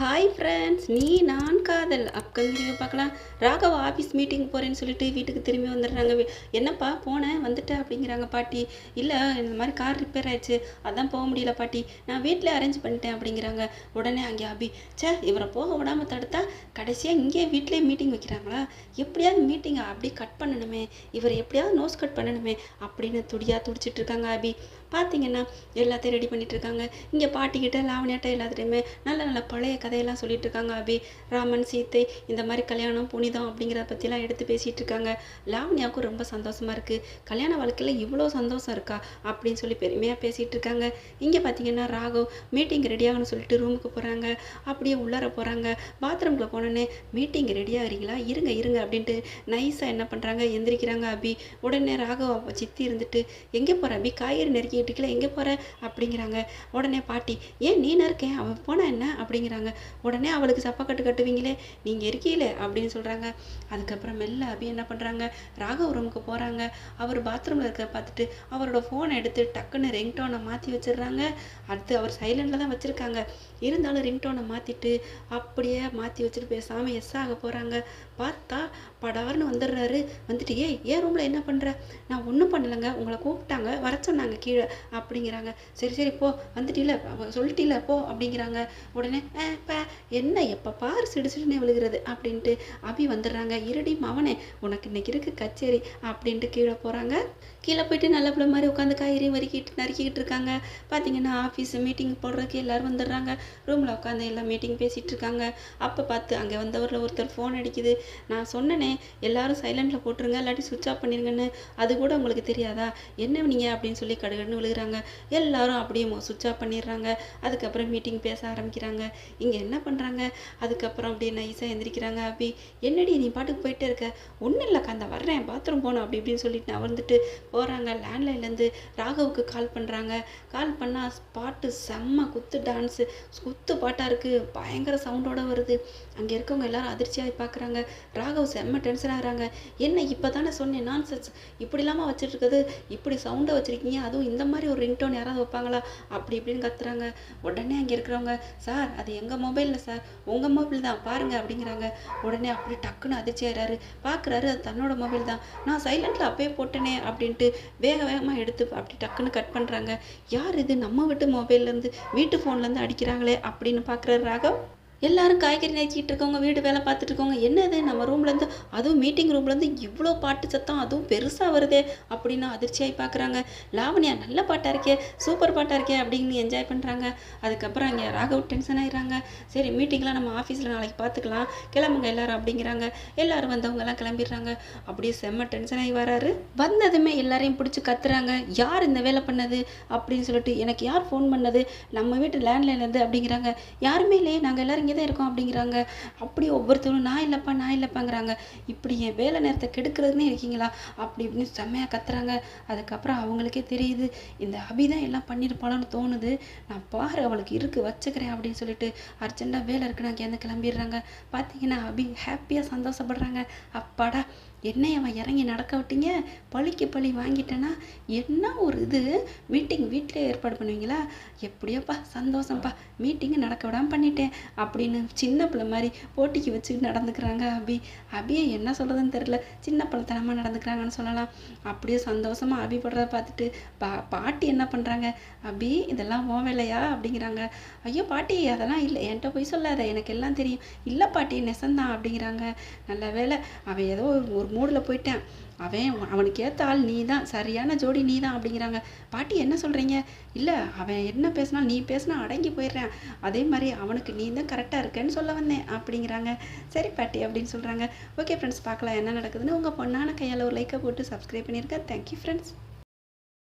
Hi friends நீ நான் காதல். அப்கமிங் வீடியோ பார்க்கலாம். ராகவ் ஆஃபீஸ் மீட்டிங் போகிறேன்னு சொல்லிட்டு வீட்டுக்கு திரும்பி வந்துடுறாங்க. என்னப்பா போனேன் வந்துட்டேன் அப்படிங்கிறாங்க பாட்டி. இல்லை இந்த மாதிரி கார் ரிப்பேர் ஆயிடுச்சு. அதான் போக முடியல பாட்டி. நான் வீட்டில் அரேஞ்ச் பண்ணிட்டேன் அப்படிங்கிறாங்க. உடனே அங்கே அபி ச்சே இவரை போக விடாமல் தடுத்தா கடைசியாக இங்கே வீட்டிலே மீட்டிங் வைக்கிறாங்களா? எப்படியாவது மீட்டிங்கை அப்படி கட் பண்ணணுமே. இவர் எப்படியாவது நோஸ் கட் பண்ணணுமே அப்படின்னு துடியாக துடிச்சிட்டு இருக்காங்க அபி. பார்த்தீங்கன்னா எல்லாத்தையும் ரெடி பண்ணிட்டு இருக்காங்க இங்கே பாட்டிக்கிட்ட லாவணியாட்ட எல்லாத்துலேயுமே நல்ல நல்ல பழைய கதையெல்லாம் சொல்லிகிட்டு இருக்காங்க அபி. ராமன் சீத்தை இந்த மாதிரி கல்யாணம் புனிதம் அப்படிங்கிறத பற்றிலாம் எடுத்து பேசிகிட்டு இருக்காங்க லாவணியாவுக்கும் ரொம்ப சந்தோஷமாக இருக்குது கல்யாண வாழ்க்கையில் இவ்வளோ சந்தோஷம் இருக்கா அப்படின்னு சொல்லி பெருமையாக பேசிகிட்டு இருக்காங்க இங்கே பார்த்தீங்கன்னா ராகவ் மீட்டிங் ரெடி ஆகணும்னு சொல்லிட்டு ரூமுக்கு போகிறாங்க அப்படியே உள்ளார போகிறாங்க பாத்ரூமில் போனோன்னே மீட்டிங் ரெடியாகிறீங்களா இருங்க இருங்க அப்படின்ட்டு நைஸாக என்ன பண்ணுறாங்க எந்திரிக்கிறாங்க அபி. உடனே ராகவ் சித்தி இருந்துட்டு எங்கே போகிற அபி? காய்கறி நறுக்கிட்டுக்கல எங்கே போகிற அப்படிங்கிறாங்க. உடனே பாட்டி ஏன் நீ இருக்கேன் அவன் போனா என்ன? அப்படிங்கிறாங்க. உடனே அவளுக்கு சப்பக்கட்டு கட்டுவீங்களே நீங்கள் இருக்கீங்களே அப்படின்னு சொல்கிறாங்க அதுக்கப்புறம் மெல்ல அபி என்ன பண்ணுறாங்க ராகவ் ரூமுக்கு போகிறாங்க அவர் பாத்ரூமில் இருக்க பார்த்துட்டு அவரோட ஃபோனை எடுத்து டக்குன்னு ரிங்டோனை மாற்றி வச்சிடுறாங்க. அடுத்து அவர் சைலண்டில் தான் வச்சுருக்காங்க. இருந்தாலும் ரிங்டோனை மாற்றிட்டு அப்படியே மாற்றி வச்சுட்டு பேசாமல் எஸ் ஆக போகிறாங்க பார்த்தா படார்னு வந்துடுறாரு. வந்துட்டு ஏ ஏன் ரூமில் என்ன பண்ணுற நான் ஒன்றும் பண்ணலைங்க. உங்களை கூப்பிட்டாங்க. வர சொன்னாங்க கீழே. அப்படிங்கிறாங்க. சரி சரி போ. வந்துட்டில அவ போ அப்படிங்கிறாங்க. உடனே என்ன? எப்போ பாரு சிடு சிடுன்னு விழுகிறது அப்படின்ட்டு அபி வந்துடுறாங்க. இருடி மவனே உனக்கு இன்னைக்கு இருக்கு கச்சேரி அப்படின்ட்டு கீழே போகிறாங்க கீழே போயிட்டு நல்ல மாதிரி உட்காந்து காய்கறி வறுக்கிட்டு நறுக்கிக்கிட்டு இருக்காங்க. பார்த்தீங்கன்னா ஆஃபீஸ் மீட்டிங் போடுறதுக்கு எல்லாரும் வந்துடுறாங்க. ரூமில் உட்காந்து எல்லாம் மீட்டிங் பேசிகிட்டு இருக்காங்க. அப்போ பார்த்து அங்கே வந்தவரில் ஒருத்தர் ஃபோன் அடிக்குது. நான் சொன்னனே எல்லாரும் சைலண்டில் போட்டுருங்க. இல்லாட்டி சுவிட்ச் ஆஃப் பண்ணிருங்கன்னு. அது கூட உங்களுக்கு தெரியாதா? என்ன நீங்கள் அப்படின்னு சொல்லி கடுகடுன்னு விழுகிறாங்க. எல்லாரும் அப்படியே சுவிட்ச் ஆஃப் பண்ணிடுறாங்க. அதுக்கப்புறம் மீட்டிங் பேச ஆரம்பிக்கிறாங்க. இங்கே என்ன பண்ணுறாங்க அதுக்கப்புறம் அப்படியே நைஸாக எந்திரிக்கிறாங்க அப்படி என்னடி நீ பாட்டுக்கு போயிட்டே இருக்க? ஒன்றும் இல்லைக்கா அந்த வர்றேன் பாத்ரூம் போகணும் அப்படி இப்படின்னு சொல்லிட்டு நான் வந்துட்டு போகிறாங்க லேண்ட்லைன்லேருந்து ராகவுக்கு கால் பண்ணுறாங்க கால் பண்ணால் பாட்டு செம்ம குத்து டான்ஸு குத்து பாட்டாக இருக்குது பயங்கர சவுண்டோட வருது. அங்கே இருக்கவங்க எல்லாரும் அதிர்ச்சியாகி பார்க்குறாங்க ராகவ் செம்ம டென்ஷன் ஆகிறாங்க. என்ன இப்போ தானே சொன்னேன் நான் இப்படி இல்லாமல் வச்சுட்டு இருக்குது இப்படி சவுண்டை வச்சுருக்கீங்க அதுவும் இந்த மாதிரி ஒரு ரிங்டோன் யாராவது வைப்பாங்களா? அப்படி இப்படின்னு கத்துறாங்க. உடனே அங்கே இருக்கிறவங்க சார் அது எங்கள் மொபைலில் சார். உங்கள் மொபைல் தான். பாருங்க அப்படிங்கிறாங்க. உடனே அப்படி டக்குன்னு அதிர்ச்சி பார்க்குறாரு அது தன்னோட மொபைல் தான். நான் சைலண்டில் அப்பயே போட்டேனே அப்படின்ட்டு வேக வேகமாக எடுத்து அப்படி டக்குன்னு கட் பண்ணுறாங்க யார் இது? நம்ம வீட்டு மொபைல்லேருந்து வீட்டு ஃபோன்லேருந்து அடிக்கிறாங்களே அப்படின்னு பார்க்குறாரு ராகவ். எல்லாரும் காய்கறி நறுக்கிட்டு இருக்கவங்க வீடு வேலை பார்த்துட்டு இருக்கவங்க என்னது நம்ம ரூம்லேருந்து அதுவும் மீட்டிங் ரூம்லேருந்து இவ்வளோ பாட்டு சத்தம் அதுவும் பெருசாக வருதே அப்படின்னு அதிர்ச்சியாகி பார்க்குறாங்க. லாவணியா நல்ல பாட்டாக இருக்கே சூப்பர் பாட்டாக இருக்கே அப்படின்னு என்ஜாய் பண்ணுறாங்க அதுக்கப்புறம் இங்கே ராகவ் டென்ஷன் ஆகிடுறாங்க சரி மீட்டிங்லாம் நம்ம ஆஃபீஸில் நாளைக்கு பார்த்துக்கலாம். கிளம்புங்க எல்லாரும் அப்படிங்கிறாங்க. எல்லாரும் வந்தவங்கலாம் கிளம்பிடுறாங்க. அப்படியே செம்ம டென்ஷன் ஆகி வராரு. வந்ததுமே எல்லாரையும் பிடிச்சி கத்துறாங்க. யார் இந்த வேலை பண்ணது அப்படின்னு சொல்லிட்டு எனக்கு யார் ஃபோன் பண்ணது? நம்ம வீட்டு லேண்ட்லைன்லேருந்து அப்படிங்கிறாங்க. யாருமே இல்லையே நாங்கள் எல்லாரும் இங்கே தான் இருக்கோம் அப்படிங்கிறாங்க. அப்படி ஒவ்வொருத்தரும் நான் இல்லைப்பா நான் இல்லைப்பாங்கிறாங்க. இப்படி என் வேலை நேரத்தை கெடுக்கிறதுனே இருக்கீங்களா? அப்படி இப்படின்னு செம்மையாக கத்துறாங்க. அதுக்கப்புறம் அவங்களுக்கே தெரியுது இந்த அபி தான் எல்லாம் பண்ணியிருப்பாளோன்னு தோணுது. நான் பாரு அவளுக்கு இருக்கு வச்சுக்கிறேன் அப்படின்னு சொல்லிட்டு அர்ஜென்ட்டாக வேலை இருக்குன்னு அங்கேருந்து கிளம்பிடுறாங்க. பார்த்தீங்கன்னா அபி ஹாப்பியாக சந்தோஷப்படுறாங்க. அப்பாடா என்னை அவன் இறங்கி நடக்க விட்டீங்க? பழிக்கு பழி வாங்கிட்டேன்னா என்ன ஒரு இது? மீட்டிங் வீட்டிலே ஏற்பாடு பண்ணுவீங்களா? எப்படியோப்பா சந்தோஷம்ப்பா. மீட்டிங்கு நடக்க விடாமல் பண்ணிட்டேன். அப்படின்னு சின்ன பிள்ளை மாதிரி போட்டிக்கு வச்சு நடந்துக்கிறாங்க அபி. அபியை என்ன சொல்கிறதுன்னு தெரில சின்ன பிள்ளைத்தனமாக நடந்துக்கிறாங்கன்னு சொல்லலாம். அப்படியே சந்தோஷமாக அபி படுறத பார்த்துட்டு பா பாட்டி என்ன பண்ணுறாங்க அபி இதெல்லாம் ஓ வேலையா? அப்படிங்கிறாங்க. ஐயோ பாட்டி அதெல்லாம் இல்லை. என்கிட்ட போய் சொல்லாத. எனக்கு எல்லாம் தெரியும். இல்லை பாட்டி நெசந்தான். அப்படிங்கிறாங்க. நல்ல வேலை அவன் ஏதோ ஒரு- ஒரு மூடில் போயிட்டேன். அவன் அவனுக்கு ஏற்ற ஆள் நீ தான் சரியான ஜோடி நீ தான் அப்படிங்கிறாங்க. பாட்டி என்ன சொல்கிறீங்க இல்லை அவன் என்ன பேசினா நீ பேசினா அடங்கி போயிடுறேன். அதே மாதிரி அவனுக்கு நீ தான் கரெக்டாக இருக்கேன்னு சொல்ல வந்தேன் அப்படிங்கிறாங்க. சரி பாட்டி அப்படின்னு சொல்கிறாங்க ஓகே ஃப்ரெண்ட்ஸ் பார்க்கலாம் என்ன நடக்குதுன்னு உங்கள் பொண்ணான கையால் ஒரு லைக்கை போட்டு சப்ஸ்கிரைப் பண்ணியிருக்கேன் தேங்க்யூ ஃப்ரெண்ட்ஸ்